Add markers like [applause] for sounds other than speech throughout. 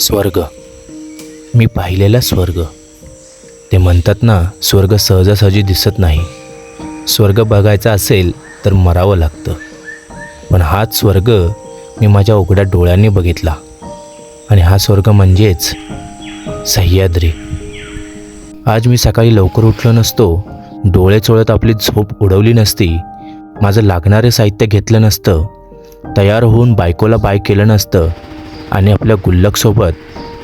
स्वर्ग. मी पाहिलेला स्वर्ग. ते म्हणतात ना स्वर्ग सहजासहजी दिसत नाही. स्वर्ग बघायचा असेल तर मरावं लागतं. पण हाच स्वर्ग मी माझ्या उघड्या डोळ्यांनी बघितला. आणि हा स्वर्ग म्हणजेच सह्याद्री. आज मी सकाळी लवकर उठलो नसतो डोळे चोळत आपली झोप उडवली नसती माझं लागणारे साहित्य घेतलं नसतं तयार होऊन बायकोला बाय केलं नसतं आणि आपल्या गुल्लकसोबत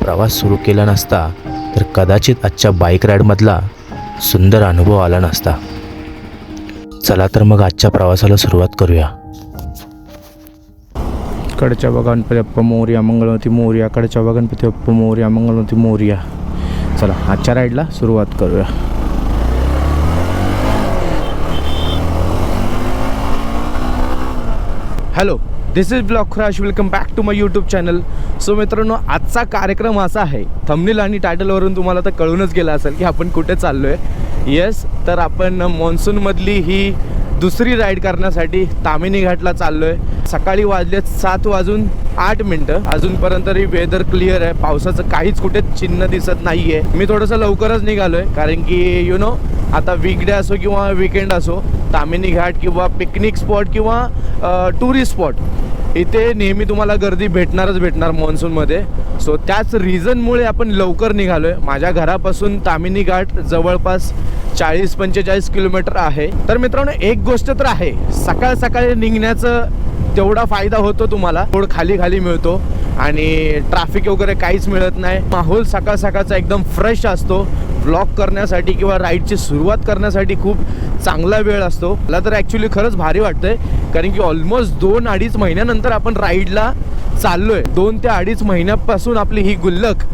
प्रवास सुरू केला नसता तर कदाचित आजच्या बाईक राईडमधला सुंदर अनुभव आला नसता. चला तर मग आजच्या प्रवासाला सुरुवात करूया. कडच्या बघा गणपती अप्पा मोर्या मंगळवती मोर्या कडच्या बघा गणपती अप्पा मोर्या मंगळवती मोर्या. चला आजच्या राईडला सुरुवात करूया. Hello this is block Khurash welcome back to my YouTube channel so मित्रांनो आजचा कार्यक्रम असा आहे. थमनील आणि टायटलवरून तुम्हाला तर कळूनच गेला असेल की आपण कुठे चाललो आहे येस तर आपण मॉन्सूनमधली ही दुसरी राईड करण्यासाठी तामिनी घाटला चाललो आहे सकाळी वाजले सात वाजून आठ मिनटं. अजूनपर्यंत तरी वेदर क्लिअर आहे. पावसाचं काहीच कुठे चिन्ह दिसत नाही आहे मी थोडंसं लवकरच निघालो आहे कारण की यु नो आता वीकडे असो किंवा विकेंड असो तामिनी घाट किंवा पिकनिक स्पॉट किंवा टुरिस्ट स्पॉट इथे नेहमी तुम्हाला गर्दी भेटणारच भेटणार मान्सूनमध्ये सो त्याच रिझनमुळे आपण लवकर निघालो आहे माझ्या घरापासून तामिनी घाट जवळपास चाळीस पंचेचाळीस किलोमीटर आहे. तर मित्रांनो एक गोष्ट तर आहे. सकाळ सकाळी निघण्याचं तेवढा फायदा होतो तुम्हाला. थोडं खाली खाली मिळतो आणि ट्रॅफिक वगैरे काहीच मिळत नाही. माहोल सकाळ सकाळचा एकदम फ्रेश असतो. ब्लॉक करण्यासाठी किंवा राईडची सुरुवात करण्यासाठी खूप चांगला वेळ असतो. मला तर ॲक्च्युली खरंच भारी वाटतंय. कारण की ऑलमोस्ट दोन अडीच महिन्यानंतर आपण राईडला चाललोय. दोन ते अडीच महिन्यापासून आपली ही गुल्लक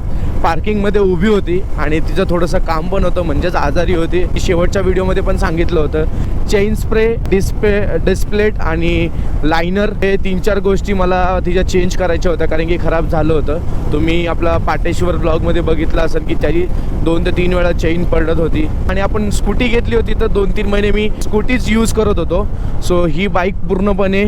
पार्किंगमध्ये उभी होती. आणि तिचं थोडंसं काम पण होतं म्हणजेच आजारी होती. शेवटच्या व्हिडिओमध्ये पण सांगितलं होतं. चेन स्प्रे डिस्प्ले डिस्प्लेट आणि लायनर हे तीन चार गोष्टी मला तिच्या चेंज करायच्या होत्या कारण की खराब झालं होतं. तुम्ही आपला पाटेश्वर ब्लॉगमध्ये बघितलं असेल की त्याची दोन ते तीन वेळा चेन पडत होती. आणि आपण स्कूटी घेतली होती तर दोन तीन महिने मी स्कूटीच यूज करत होतो. सो ही बाईक पूर्णपणे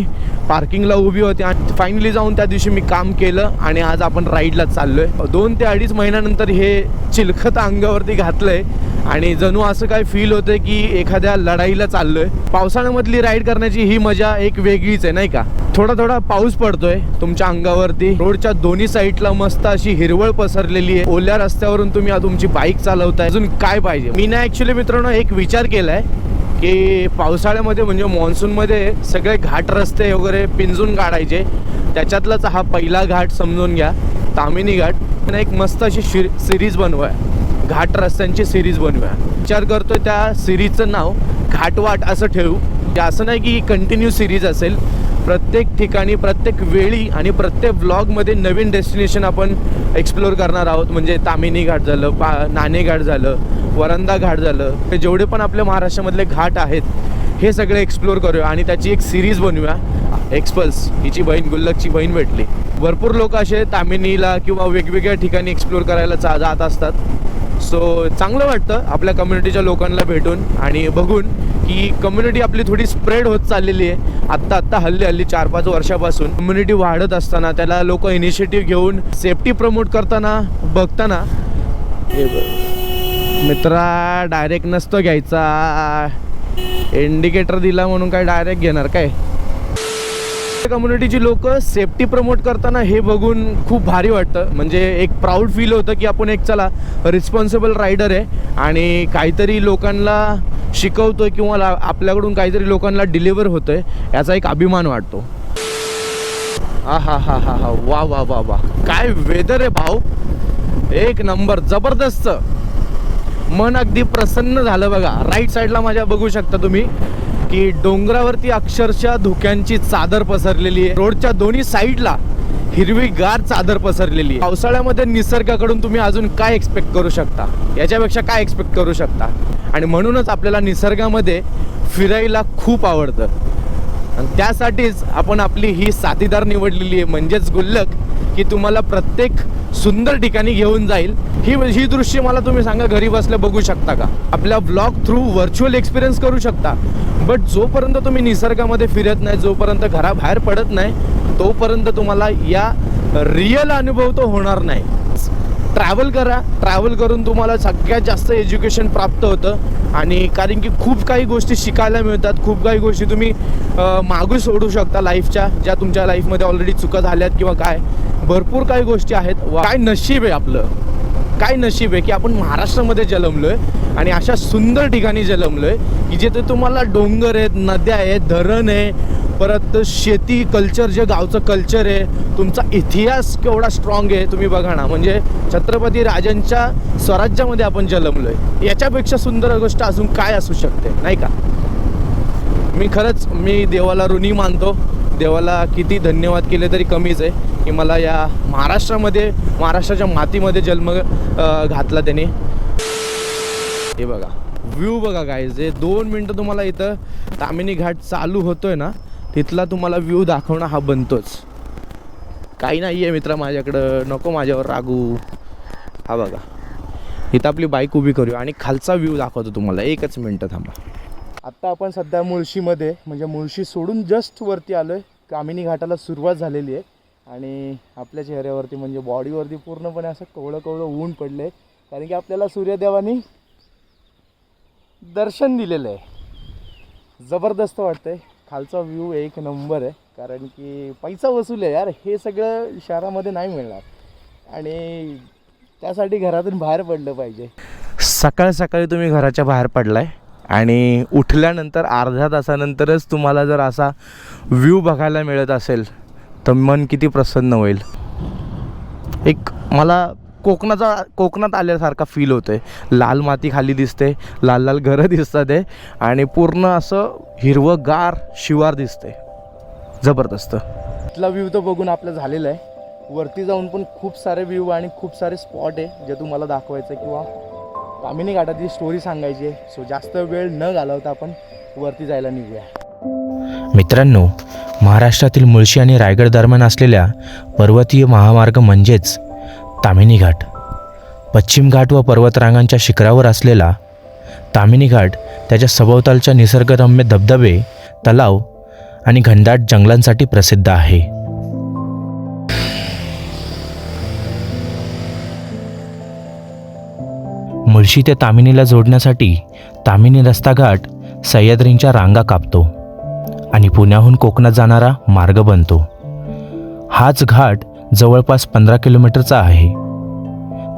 पार्किंगला उभी होती आणि फायनली जाऊन त्या दिवशी मी काम केलं आणि आज आपण राईडला चाललोय. दोन ते अडीच महिन्यानंतर हे चिलखत अंगावरती घातलंय. आणि जणू असं काय फील होतं की एखाद्या लढाईला चाललोय. पावसाळ्यामधली राईड करण्याची ही मजा एक वेगळीच आहे नाही का? थोडा थोडा पाऊस पडतोय तुमच्या अंगावरती. रोडच्या दोन्ही साईडला मस्त अशी हिरवळ पसरलेली आहे. ओल्या रस्त्यावरून तुम्ही तुमची बाईक चालवताय. अजून काय पाहिजे? मी ना ऍक्च्युली मित्रांनो एक विचार केलाय की पावसाळ्यामध्ये म्हणजे मान्सूनमध्ये सगळे घाट रस्ते वगैरे पिंजून काढायचे. त्याच्यातलाच हा पहिला घाट समजून घ्या. तामिनी घाट. एक मस्त अशी सिरीज बनवाय. घाट रस्त्यांची सिरीज बनवूया. विचार करतो त्या सिरीजचं नाव घाटवाट असं ठेवू. म्हणजे असं नाही की कंटिन्यू सिरीज असेल. प्रत्येक ठिकाणी प्रत्येक वेळी आणि प्रत्येक ब्लॉगमध्ये नवीन डेस्टिनेशन आपण एक्सप्लोअर करणार आहोत. म्हणजे तामिनी घाट झालं पा नाणे घाट झालं वरंदा घाट झालं. ते जेवढे पण आपल्या महाराष्ट्रामधले घाट आहेत हे सगळे एक्सप्लोअर करूया आणि त्याची एक सिरीज बनवूया. एक्सपल्स हिची बहीण गुल्लकची बहीण भेटली. भरपूर लोक असे तामिनीला किंवा वेगवेगळ्या ठिकाणी एक्सप्लोअर करायला चा जात असतात. सो चांगलं वाटतं आपल्या कम्युनिटीच्या लोकांना भेटून आणि बघून की कम्युनिटी आपली थोडी स्प्रेड होत चाललेली आहे. आत्ता आत्ता हल्ली हल्ली चार पाच वर्षापासून कम्युनिटी वाढत असताना त्याला लोक इनिशिएटिव्ह घेऊन सेफ्टी प्रमोट करताना बघताना मित्रा डायरेक्ट नसतो घ्यायचा. इंडिकेटर दिला म्हणून काय डायरेक्ट घेणार काय? कम्युनिटीची लोक सेफ्टी प्रमोट करताना हे बघून खूप भारी वाटतं. म्हणजे एक प्राऊड फील होतं की आपण एक चला रिस्पॉन्सिबल रायडर आहे आणि काहीतरी लोकांना शिकवतोय किंवा आपल्याकडून काहीतरी लोकांना डिलिव्हर होतोय याचा एक अभिमान वाटतो. हा हा हा हा हा वा वा वा वा. काय वेदर आहे भाऊ? एक नंबर जबरदस्त. मन अगदी प्रसन्न झालं बघा. राईट साईडला माझ्या बघू शकता तुम्ही. की डोंगरावरती अक्षरशः धुक्यांची चादर पसरलेली आहे. रोडच्या दोन्ही साईडला हिरवीगार चादर पसरलेली आहे. पावसाळ्यामध्ये निसर्गाकडून तुम्ही अजून काय एक्सपेक्ट करू शकता? याच्यापेक्षा काय एक्सपेक्ट करू शकता? आणि म्हणूनच आपल्याला निसर्गामध्ये फिरायला खूप आवडतं. आणि त्यासाठीच आपण आपली ही साथीदार निवडलेली आहे. म्हणजेच गुल्लक की तुम्हाला प्रत्येक सुंदर ठिकाणी घेऊन जाईल. ही ही दृश्य मला तुम्ही सांगा घरी बसल्या बघू शकता का? आपल्या ब्लॉग थ्रू व्हर्च्युअल एक्सपिरियन्स करू शकता. बट जोपर्यंत तुम्ही निसर्गामध्ये फिरत नाही जोपर्यंत घराबाहेर पडत नाही तोपर्यंत तुम्हाला या रिअल अनुभव तो होणार नाही. ट्रॅव्हल करा. ट्रॅव्हल करून तुम्हाला सगळ्यात जास्त एज्युकेशन प्राप्त होतं. आणि कारण की खूप काही गोष्टी शिकायला मिळतात. खूप काही गोष्टी तुम्ही मागू सोडू शकता लाईफच्या ज्या तुमच्या लाईफमध्ये ऑलरेडी चुका झाल्यात किंवा काय. भरपूर काही गोष्टी आहेत. वा- काय नशीब आहे आपलं. काय नशीब आहे की आपण महाराष्ट्रामध्ये जन्मलोय आणि अशा सुंदर ठिकाणी जन्मलोय की जिथे तुम्हाला डोंगर आहेत नद्या आहेत धरण आहे परत शेती कल्चर जे गावचं कल्चर आहे तुमचा इतिहास केवढा स्ट्रॉंग आहे तुम्ही बघा ना. म्हणजे छत्रपती राजांच्या स्वराज्यामध्ये आपण जन्मलोय. याच्यापेक्षा सुंदर गोष्ट अजून काय असू शकते नाही का? मी खरंच मी देवाला ऋणी मानतो. देवाला किती धन्यवाद केले तरी कमीच आहे. की मला या महाराष्ट्रामध्ये महाराष्ट्राच्या मातीमध्ये जन्म घातला त्याने. हे बघा व्ह्यू बघा काय जे दोन मिनटं तुम्हाला इथं तामिनी घाट चालू होतोय ना तिथला तुम्हाला व्ह्यू दाखवणं हा बनतोच. काही नाही आहे मित्र माझ्याकडं नको माझ्यावर रागू. हा बघा इथं आपली बाईक उभी करूया आणि खालचा व्ह्यू दाखवतो तुम्हाला. एकच मिनटं थांबा. आत्ता आपण सध्या मुळशीमध्ये म्हणजे मुळशी सोडून जस्ट वरती आलो आहे कामिनी घाटाला सुरुवात झालेली आहे. आणि आपल्या चेहऱ्यावरती म्हणजे बॉडीवरती पूर्णपणे असं कवळं कवळं ऊन पडलं आहे कारण की आपल्याला सूर्यदेवानी दर्शन दिलेलं आहे जबरदस्त वाटतंय. खालचा व्ह्यू एक नंबर आहे. कारण की पैसा वसूल आहे यार. हे सगळं शहरामध्ये नाही मिळणार. आणि त्यासाठी घरातून बाहेर पडलं पाहिजे. सकाळ सकाळी तुम्ही घराच्या बाहेर पडलाय. आणि उठल्यानंतर अर्ध्या तासानंतरच तुम्हाला जर असा व्ह्यू बघायला मिळत असेल तर मन किती प्रसन्न होईल? एक मला कोकणाचा कोकणात आल्यासारखा फील होतो आहे लाल माती खाली दिसते लाल लाल घरं दिसतात आहे आणि पूर्ण असं हिरवंगार शिवार दिसते. जबरदस्त. इथला व्ह्यू तर बघून आपलं झालेलं आहे. वरती जाऊन पण खूप सारे व्ह्यू आणि खूप सारे स्पॉट आहे जे तुम्हाला दाखवायचं किंवा कामिनी घाटाची स्टोरी सांगायची आहे. सो जास्त वेळ न घालवता आपण वरती जायला निघूया. मित्रांनो महाराष्ट्रातील मुळशी आणि रायगड दरम्यान असलेल्या पर्वतीय महामार्ग म्हणजेच तामिनी घाट. पश्चिम घाट व पर्वतरांगांच्या शिखरावर असलेला तामिनी घाट त्याच्या सभोवतालच्या निसर्गरम्य धबधबे तलाव आणि घनदाट जंगलांसाठी प्रसिद्ध आहे. मुळशी ते तामिनीला जोडण्यासाठी तामिनी रस्ता घाट सह्याद्रींच्या रांगा कापतो. आणि पुण्याहून कोकणात जाणारा मार्ग बनतो. हाच घाट जवळपास पंधरा किलोमीटरचा आहे.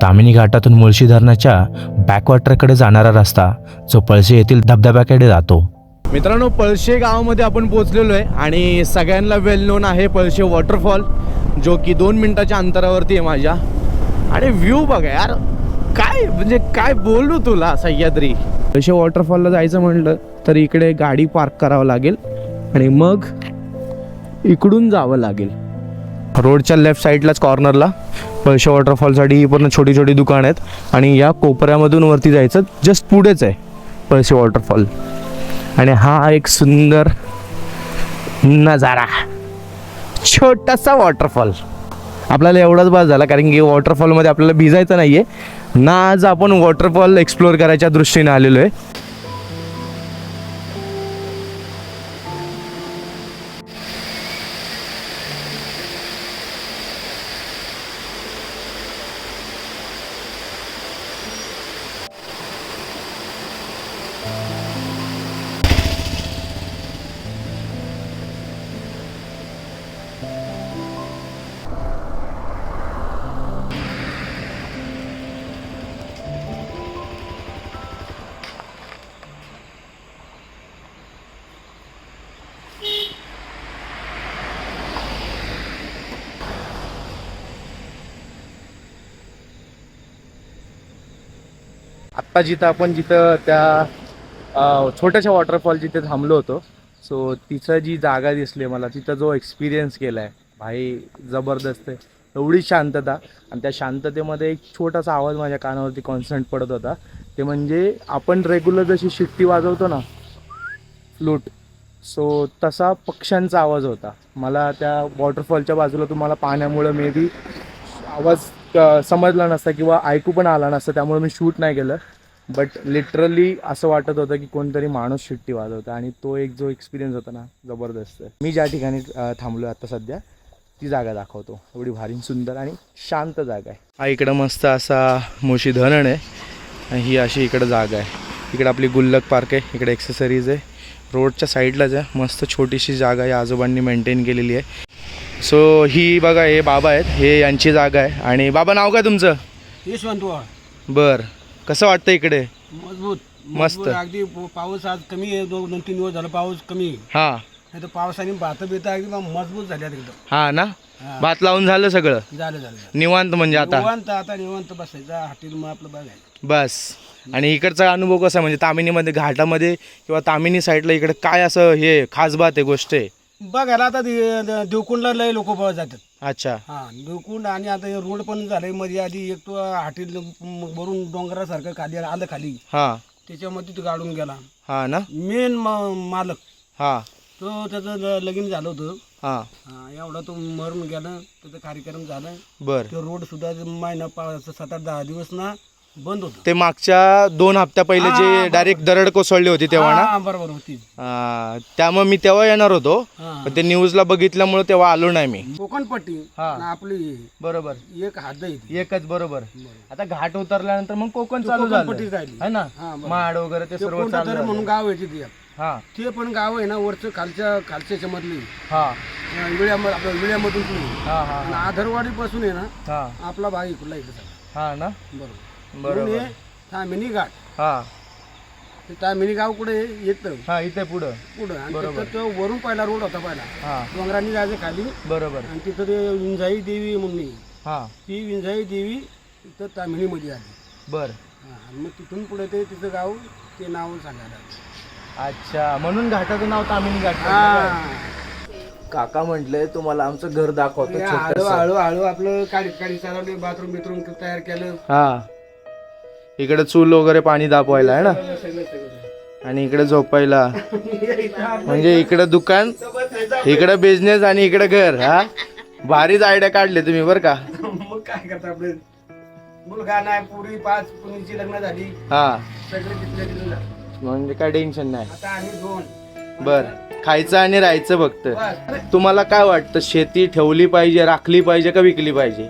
तामिनी घाटातून मुळशी धरणाच्या बॅकवॉटरकडे जाणारा रस्ता जो पळशी येथील धबधब्याकडे जातो. मित्रांनो पळशे गावामध्ये आपण पोहोचलेलो आहे आणि सगळ्यांना वेल नोन आहे पळशे वॉटरफॉल जो की दोन मिनिटाच्या अंतरावरती आहे माझ्या. आणि व्ह्यू बघा यार काय म्हणजे काय बोलू तुला सह्याद्री. पळशे वॉटरफॉलला जायचं म्हटलं तर इकडे गाडी पार्क करावं लागेल. आणि मग इकडून जावं लागेल. रोडच्या लेफ्ट साईडलाच कॉर्नरला पैसे वॉटरफॉलसाठी ही पूर्ण छोटी छोटी दुकान आहेत. आणि या कोपऱ्यामधून वरती जायचं जस्ट पुढेच आहे पैसे वॉटरफॉल. आणि हा एक सुंदर नजारा छोटासा वॉटरफॉल. आपल्याला एवढाच बाज झाला कारण की वॉटरफॉलमध्ये आपल्याला भिजायचं नाही आहे ना आज आपण वॉटरफॉल एक्सप्लोअर करायच्या दृष्टीने आलेलो आहे. आता जिथं आपण जिथं त्या छोट्याशा वॉटरफॉल जिथे थांबलो होतो सो तिथं जी जागा दिसली मला तिथं जो एक्सपिरियन्स केला आहे भाई जबरदस्त आहे. एवढी शांतता आणि त्या शांततेमध्ये एक छोटासा आवाज माझ्या कानावरती कॉन्स्टंट पडत होता. ते म्हणजे आपण रेग्युलर जशी शिट्टी वाजवतो ना फ्लूट सो तसा पक्ष्यांचा आवाज होता. मला त्या वॉटरफॉलच्या बाजूला तुम्हाला पाण्यामुळं मे बी आवाज समजला नसता किंवा ऐकू पण आला नसता त्यामुळे मी शूट नाही केलं. बट लिटरली असं वाटत होतं की कोणतरी माणूस शिट्टी वाजवतं आणि तो एक जो एक्सपिरियन्स होता ना जबरदस्त मी ज्या ठिकाणी थांबलो आता सध्या ती जागा दाखवतो. एवढी भारी सुंदर आणि शांत जागा आहे. हा इकडं मस्त असा मोशी धरण आहे आणि ही अशी इकडं जागा आहे. इकडे आपली गुल्लक पार्क आहे इकडे एक्सेसरीज आहे. रोडच्या साईडलाच आहे. मस्त छोटीशी जागा आहे आजोबांनी मेंटेन केलेली आहे. सो ही बघा हे बाबा आहेत. हे यांची जागा आहे. आणि बाबा नाव काय तुमचं? यशवंतवाड. बरं. कसं वाटतं इकडे? मजबूत. मस्त. मजबूत. अगदी पाऊस आज कमी आहे दोन दोन तीन दिवस झाला पाऊस कमी. आहे. हां. नाही तर पावसाने भात बित अगदी मजबूत झाल्यात एकदम. हां ना? हा. भात लावून झालं सगळं? झालं झालं झालं. निवांत म्हणजे आता? निवांत आता निवांत बसायचा. हॉटेल मग आपलं बघायचं. बस. आणि इकडचा अनुभव कसा म्हणजे तामिनीमध्ये घाटामध्ये किंवा तामिनी साईडला इकडे काय असं हे खास बात आहे गोष्ट आहे? बघायला आता देवकुंडला लय लोक जातात. अच्छा. हा देवकुंड आणि आता हे रोड पण झाले मध्ये आधी एक तो हॉटेल वरून डोंगरासारखं खाली आलं खाली. हां. त्याच्यामध्ये तो गाडून गेला. हां ना? मेन मालक. हां. तो त्याचं लगीन झालं होतं. हां. हा एवढा तो मरून गेला त्याचा कार्यक्रम झाला. बर. ते रोड सुद्धा महिना पाच सात आठ दहा दिवस ना बंद होत. ते मागच्या दोन हप्त्या पहिले जे डायरेक्ट दरड कोसळली होती तेव्हा ना? बरोबर होती. त्यामुळे मी तेव्हा येणार होतो. हा. पण ते न्यूजला बघितल्यामुळे तेव्हा आलो नाही मी. कोकण पट्टी हा. आणि आपली बरोबर. एक हात एकच बरोबर. आता घाट उतरल्यानंतर मग कोकण चालू कोकणपट्टी झालं. राहिली. है ना? हा, बरोबर. माड वगैरे ते ते सर्व कोणतं चालू तरी झालं. म्हणून गाव आहे तिथे. हा. ते पण गाव आहे ना वरचं खालच्या खालच्या मधली. हा. विळ्यामधून तुम्ही हा हा आणि आधरवाडी पासून आहे ना हा. आपला भाग इकडला इकडे हा ना? बरोबर. बरोबर. म्हणून हे तामिनी घाट हा. ते तामिनी गाव कुठे येतं. हा इथे पुढं. पुढं. आणि बरोबर. तिथं तो वरून पहिला रोड होता पहिला. हा. डोंगरांनी जायचं खाली. बरोबर. आणि तिथं ते विंजाई देवी म्हणून आहे. हा. ती विंजाई देवी इथं तामिळीमध्ये आली बर. हा, आणि मग तिथून पुढे ते तिचं गाव ते नाव सांगायला अच्छा. म्हणून घाटाचं नाव तामिनी घाट पडलं? हा. काका म्हटले तुम्हाला आमचं घर दाखवतो हळू हळू हळू आपलं काळी काळी चालवली बाथरूम बिथरूम तयार केलं. हा. इकडे चूल वगैरे पाणी दाखवायला आहे ना? आणि इकडे झोपायला. म्हणजे इकडे दुकान इकडे बिझनेस आणि इकडे घर हा? भारीच आयडिया काढले तुम्ही बरं का? मग काय करता आपलं? मुलगा नाही पुरी पाच पुरीची लग्न झाली. हा. सगळे. म्हणजे काय टेन्शन नाही. आता आम्ही दोन. बर. खायचं आणि राहायचं फक्त. तुम्हाला काय वाटतं शेती ठेवली पाहिजे राखली पाहिजे का विकली पाहिजे?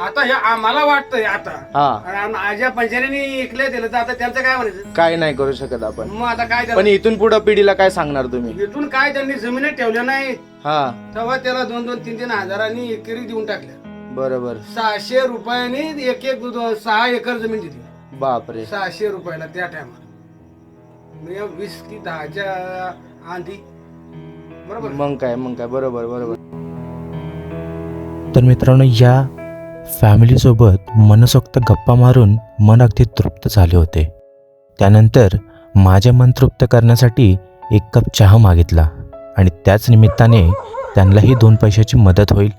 आता हे आम्हाला वाटतंय आता. हा. आणि आज्या पंचायतीने इकले दिलं तर आता त्यांचं काय म्हणायचं? काय नाही करू शकत आपण. मग आता काय पण त्याला- इथून पुढे पिढीला काय सांगणार तुम्ही? इथून काय त्यांनी जमिनी ठेवल्या नाही. हा. तेव्हा त्याला दोन दोन तीन तीन हजारांनी एकरी देऊन टाकल्या. बरोबर. सहाशे रुपयांनी एक एक दो- सहा एकर जमीन दिली. बापरे. सहाशे रुपयाला त्या टायमाला वीस की दहाच्या आधी. बरोबर? मग काय मग काय. बरोबर बरोबर. तर मित्रांनो या फॅमिलीसोबत मनसोक्त गप्पा मारून मन अगदी तृप्त झाले होते. त्यानंतर माझे मन तृप्त करण्यासाठी एक कप चहा मागितला आणि त्याच निमित्ताने त्यांनाही दोन पैशाची मदत होईल.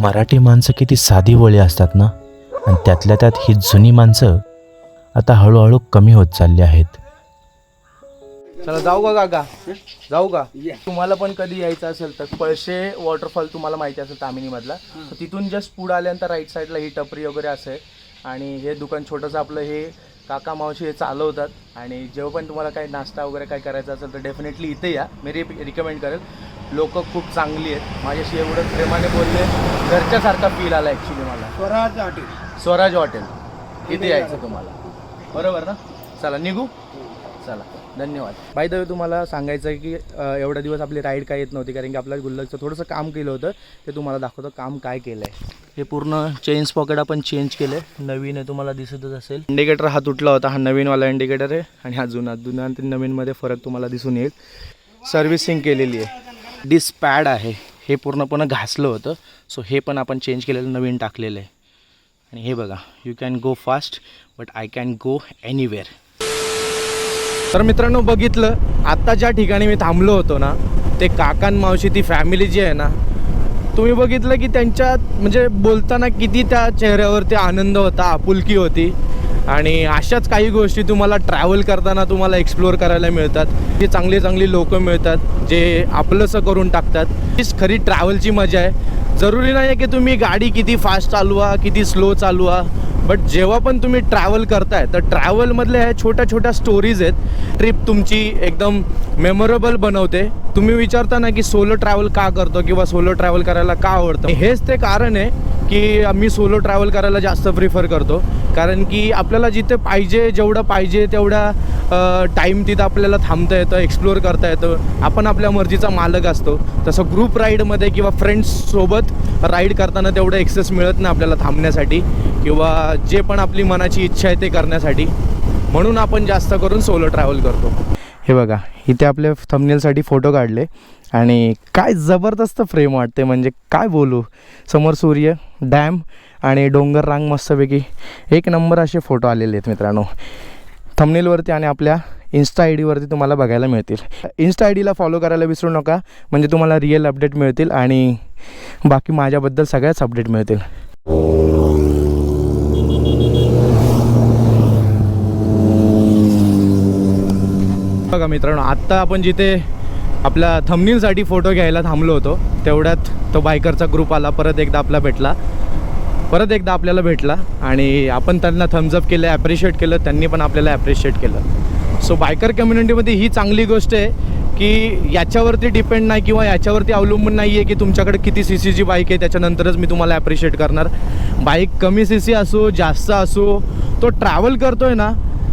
मराठी माणसं किती साधी वळी असतात ना? आणि त्यातल्या त्यात ही जुनी माणसं आता हळूहळू कमी होत चालली आहेत. चला जाऊ का काका? जाऊ का. तुम्हाला पण कधी यायचं असेल तर पळशे वॉटरफॉल तुम्हाला माहिती असेल तामिनीमधला. तर तिथून जस्ट पुढे आल्यानंतर राईट साईडला ही टपरी वगैरे असेल. आणि हे दुकान छोटंसं आपलं हे काका मावशी हे चालवतात. आणि जेव्हा पण तुम्हाला काही नाश्ता वगैरे काय करायचा असेल तर डेफिनेटली इथे या. मी रि रिकमेंड करेल. लोक खूप चांगली आहेत. माझ्याशी एवढं प्रेमाने बोलले घरच्यासारखा फील आला ॲक्च्युली मला. स्वराज हॉटेल. स्वराज हॉटेल. इथे यायचं तुम्हाला. बरोबर ना? चला निघू? चला. धन्यवाद. बाय द वे तुम्हाला सांगायचं आहे की अ, एवढ्या दिवस आपली राईड काय येत नव्हती कारण की आपल्या गुल्लकचं थोडंसं काम केलं होतं. ते तुम्हाला दाखवतं काम काय केलं आहे हे पूर्ण चेन्स पॉकेट आपण चेंज केलं. आहे नवीन आहे तुम्हाला दिसतच असेल. इंडिकेटर हा तुटला होता. हा नवीनवाला इंडिकेटर आहे आणि हा जुना. जुना आणि नवीनमध्ये फरक तुम्हाला दिसून येईल. सर्व्हिसिंग केलेली आहे. डिस पॅड आहे. हे पूर्णपणे घासलं होतं. सो हे पण आपण चेंज केलेलं नवीन टाकलेलं आहे. आणि हे बघा you can go fast but I can go anywhere तर मित्रांनो बघितलं आत्ता ज्या ठिकाणी मी थांबलो होतो ना ते काकान मावशी ती फॅमिली जी आहे ना तुम्ही बघितलं की त्यांच्या म्हणजे बोलताना किती त्या चेहऱ्यावरती आनंद होता आपुलकी होती. आणि अशाच काही गोष्टी तुम्हाला ट्रॅव्हल करताना तुम्हाला एक्सप्लोअर करायला मिळतात. जी चांगली चांगली लोकं मिळतात जे आपलंसं करून टाकतात. हीच खरी ट्रॅव्हलची मजा आहे. जरुरी नाही आहे की तुम्ही गाडी किती फास्ट चालवा किती स्लो चालवा. बट जेव्हा पण तुम्ही ट्रॅव्हल करताय तर ट्रॅव्हलमधल्या ह्या छोट्या छोट्या स्टोरीज आहेत. ट्रिप तुमची एकदम मेमोरेबल बनवते. तुम्ही विचारता ना की सोलो ट्रॅव्हल का करतो किंवा सोलो ट्रॅव्हल करायला का आवडतं? हेच ते कारण आहे की मी सोलो ट्रॅव्हल करायला जास्त प्रिफर करतो. कारण की आपल्याला जिथे पाहिजे जेवढं पाहिजे तेवढा टाईम तिथं आपल्याला थांबता येतं एक्सप्लोअर करता येतं. आपण आपल्या मर्जीचा मालक असतो. तसं ग्रुप राईडमध्ये किंवा फ्रेंड्ससोबत राईड करताना तेवढं एक्सेस मिळत नाही आपल्याला थांबण्यासाठी. किंवा जे पण आपली मनाची इच्छा आहे ते करण्यासाठी. म्हणून आपण जास्त करून सोलो ट्रॅव्हल करतो. हे बघा इथे आपल्या थंबनेलसाठी फोटो काढले. आणि काय जबरदस्त फ्रेम वाटते म्हणजे काय बोलू? समोर सूर्य डॅम आणि डोंगर रांग मस्तपैकी एक नंबर असे फोटो आलेले आहेत मित्रांनो. थंबनेलवरती आणि आपल्या इन्स्टा आय डीवरती तुम्हाला बघायला मिळतील. इन्स्टा आय डीला फॉलो करायला विसरू नका म्हणजे तुम्हाला रिअल अपडेट मिळतील आणि बाकी माझ्याबद्दल सगळ्याच अपडेट मिळतील. बघा मित्रांनो आत्ता आपण जिथे आपल्या थंबनीलसाठी फोटो घ्यायला थांबलो होतो तेवढ्यात तो बायकरचा ग्रुप आला परत एकदा आपला भेटला. परत एकदा आपल्याला भेटला आणि आपण त्यांना थम्सअप केलं ॲप्रिशिएट केलं त्यांनी पण आपल्याला ॲप्रिशिएट केलं. सो बायकर कम्युनिटीमध्ये ही चांगली गोष्ट आहे की याच्यावरती डिपेंड नाही किंवा याच्यावरती अवलंबून नाही आहे की तुमच्याकडे किती सी सीची बाईक आहे त्याच्यानंतरच मी तुम्हाला ॲप्रिशिएट करणार. बाईक कमी सी सी असो जास्त असो तो ट्रॅव्हल करतो आहे ना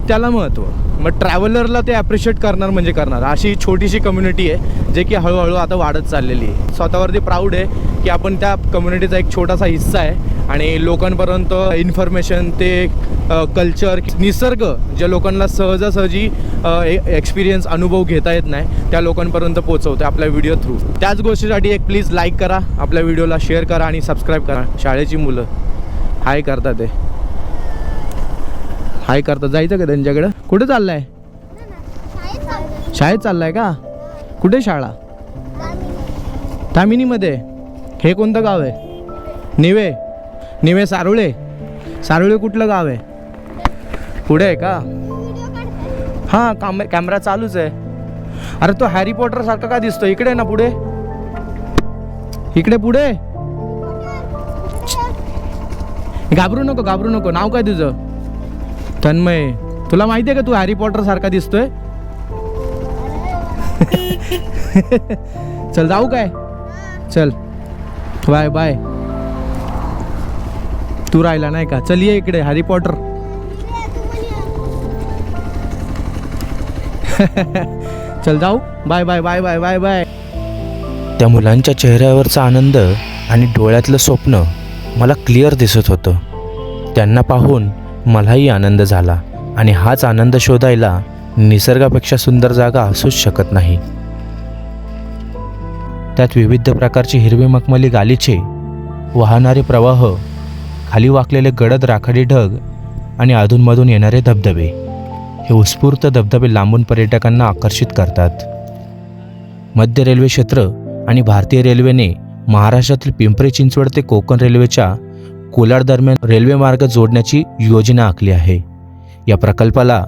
त्याला महत्त्व मग ट्रॅव्हलरला ते ॲप्रिशिएट करणार म्हणजे करणार. अशी छोटीशी कम्युनिटी आहे जे की हळूहळू आता वाढत चाललेली आहे. स्वतःवरती प्राऊड आहे की आपण त्या कम्युनिटीचा एक छोटासा हिस्सा आहे. आणि लोकांपर्यंत इन्फॉर्मेशन ते कल्चर निसर्ग ज्या लोकांना सहजासहजी एक्सपिरियन्स अनुभव घेता येत नाही त्या लोकांपर्यंत पोचवते आपल्या व्हिडिओ थ्रू त्याच गोष्टीसाठी एक प्लीज लाईक करा आपल्या व्हिडिओला शेअर करा आणि सबस्क्राईब करा. शाळेची मुलं हाय करतात ते. हाय करता जायचं का त्यांच्याकडं? कुठे चाललाय? शाळेत चाललाय का? कुठे शाळा? तामिनीमध्ये. हे कोणतं गाव आहे? निवे. निवे सारुळे. सारुळे कुठलं गाव आहे? पुढे आहे का? हां काम कॅमेरा चालूच आहे. अरे तो हॅरी पॉटर सारखा का दिसतो इकडे ना पुढे? इकडे पुढे? घाबरू नको घाबरू नको. नाव काय तुझं? तन्मय तुला माहिती आहे का तू हॅरी पॉटर सारखा दिसतोय? [laughs] चल जाऊ काय? चल. Bye bye. तू राहिला नाही का? चल ये इकडे हॅरी पॉटर [laughs] चल जाऊ. Bye bye bye bye bye bye. त्या मुलांच्या चेहऱ्यावरचा आनंद आणि डोळ्यातलं स्वप्न मला क्लिअर दिसत होतं. त्यांना पाहून मलाही आनंद झाला आणि हाच आनंद शोधायला निसर्गापेक्षा सुंदर जागा असूच शकत नाही. त्यात विविध प्रकारची हिरवी मखमली गालीचे वाहणारे प्रवाह खाली वाकलेले गडद राखाडी ढग आणि अधूनमधून येणारे धबधबे. हे उत्स्फूर्त धबधबे लांबून पर्यटकांना आकर्षित करतात. मध्य रेल्वे क्षेत्र आणि भारतीय रेल्वेने महाराष्ट्रातील पिंपरी चिंचवड ते कोकण रेल्वेच्या कोलाड दरम्यान रेल्वे मार्ग जोडण्याची योजना आखली आहे. या प्रकल्पाला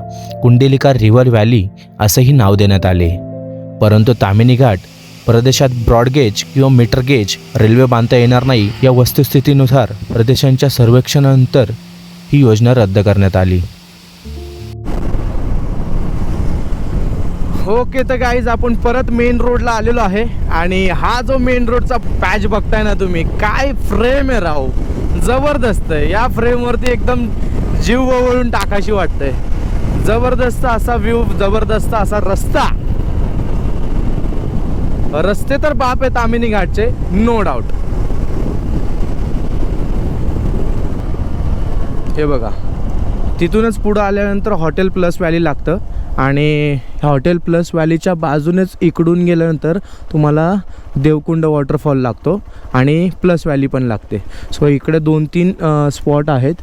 कुंडेलिका रिव्हर व्हॅली असंही नाव देण्यात आले. परंतु तामिनी घाट प्रदेशात ब्रॉडगेज किंवा मीटर गेज रेल्वे बांधता येणार नाही या वस्तुस्थितीनुसार प्रदेशांच्या सर्वेक्षणानंतर ही योजना रद्द करण्यात आली. ओके तर गाईज आपण परत मेन रोडला आलेलो आहे आणि हा जो मेन रोडचा पॅच बघताय ना तुम्ही काय फ्रेम आहे राव? जबरदस्त आहे. या फ्रेमवरती एकदम जीव वळून टाकाशी वाटतंय. जबरदस्त असा व्ह्यू जबरदस्त असा रस्ता. रस्ते तर बाप आहेत तामिनी घाटचे नो डाऊट हे बघा. तिथूनच पुढं आल्यानंतर हॉटेल प्लस व्हॅली लागतं. आणि हॉटेल प्लस व्हॅलीच्या बाजूनेच इकडून गेल्यानंतर तुम्हाला देवकुंड वॉटरफॉल लागतो आणि प्लस व्हॅली पण लागते. सो इकडे दोन तीन स्पॉट आहेत.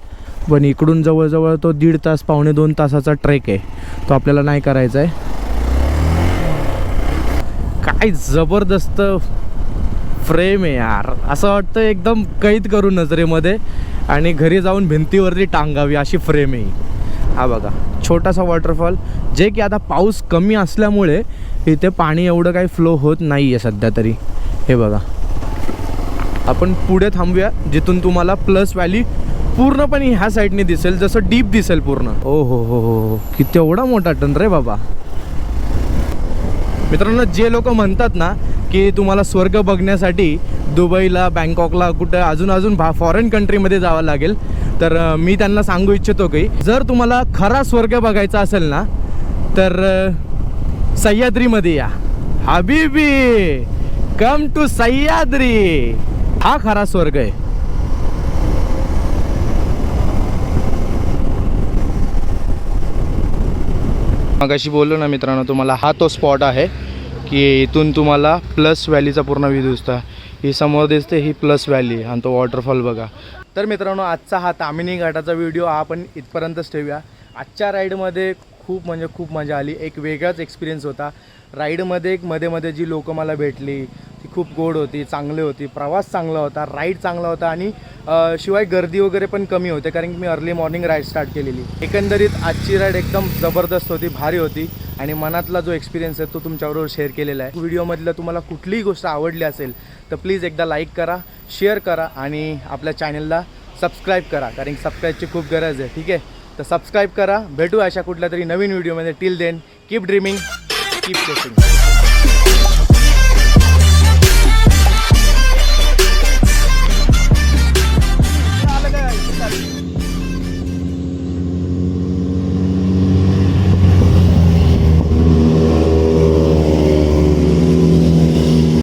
पण इकडून जवळजवळ तो दीड तास पावणे दोन तासाचा ट्रेक आहे. तो आपल्याला नाही करायचा आहे. काय जबरदस्त फ्रेम आहे यार. असं वाटतं एकदम कैद करू नजरेमध्ये आणि घरी जाऊन भिंतीवरती टांगावी अशी फ्रेम आहे हा. बघा छोटासा वॉटरफॉल जे की आता पाऊस कमी असल्यामुळे इथे पाणी एवढं काही फ्लो होत नाही आहे सध्या तरी. हे बघा. आपण पुढे थांबूया. जिथून तुम्हाला प्लस व्हॅली पूर्णपणे ह्या साईडने दिसेल जसं डीप दिसेल पूर्ण. ओ हो हो हो हो. किती एवढा मोठा टन रे बाबा. मित्रांनो जे लोक म्हणतात ना की तुम्हाला स्वर्ग बघण्यासाठी दुबईला बँकॉकला कुठं अजून अजून भा फॉरेन कंट्रीमध्ये जावं लागेल. तर मी त्यांना सांगू इच्छितो की जर तुम्हाला खरा स्वर्ग बघायचा असेल ना तर सह्याद्रीमध्ये या. हबीबी कम टू सह्याद्री. हा खरा स्वर्ग आहे. मग अशी बोललो ना मित्रांनो तुम्हाला हा तो स्पॉट आहे की इथून तुम्हाला प्लस व्हॅलीचा पूर्ण व्ह्यू दिसतो. ही समोर दिसते ही प्लस व्हॅली आणि तो वॉटरफॉल बघा. तर मित्रांनो आजचा हा तामिनी घाटाचा व्हिडिओ हा आपण इथपर्यंतच ठेवूया. आजच्या राईडमध्ये खूप म्हणजे खूप मजा आली. एक वेगळाच एक्सपिरियन्स होता. राईडमध्ये एक मध्ये मध्ये जी लोकं मला भेटली ती खूप गोड होती चांगली होती. प्रवास चांगला होता राईड चांगला होता आणि शिवाय गर्दी वगैरे पण कमी होते कारण की मी अर्ली मॉर्निंग राईड स्टार्ट केलेली. एकंदरीत आजची राईड एकदम जबरदस्त होती भारी होती आणि मनातला जो एक्सपिरियन्स आहे तो तुमच्याबरोबर शेअर केलेला आहे. व्हिडिओमधलं तुम्हाला कुठलीही गोष्ट आवडली असेल तर प्लीज एकदा लाईक करा शेअर करा आणि आपल्या चॅनलला सबस्क्राईब करा कारण सबस्क्राईबची खूप गरज आहे. ठीक आहे? तर सबस्क्राईब करा. भेटू अशा कुठल्या तरी नवीन व्हिडिओमध्ये till then keep dreaming keep chasing